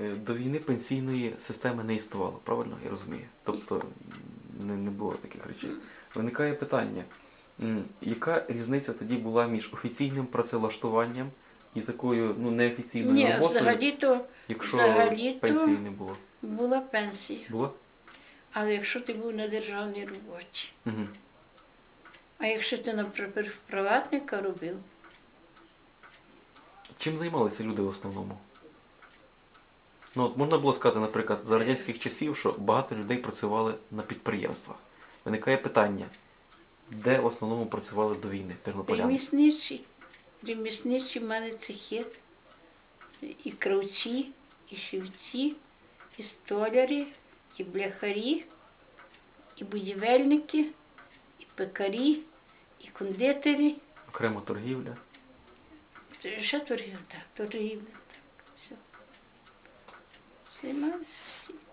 е, до війни пенсійної системи не існувало, правильно я розумію? Тобто не, не було таких речей. Виникає питання, яка різниця тоді була між офіційним працевлаштуванням і такою ну, неофіційною Ні, роботою, взагалі-то якщо взагалі-то- пенсії не було? була пенсія. Було? Але якщо ти був на державній роботі, Угу. а якщо ти, наприклад, приватника робив, Чим займалися люди в основному? Ну, от можна було сказати, наприклад, за радянських часів, що багато людей працювали на підприємствах. Виникає питання, де в основному працювали до війни тернополяни? ремісничі, ремісничі в мене цехи, і кравці, і шивці, і столяри, і бляхарі, і будівельники, і пекарі, і кондитери. Окремо торгівля. Ще торгівля, так, торгівля, так, все. Займалися всі.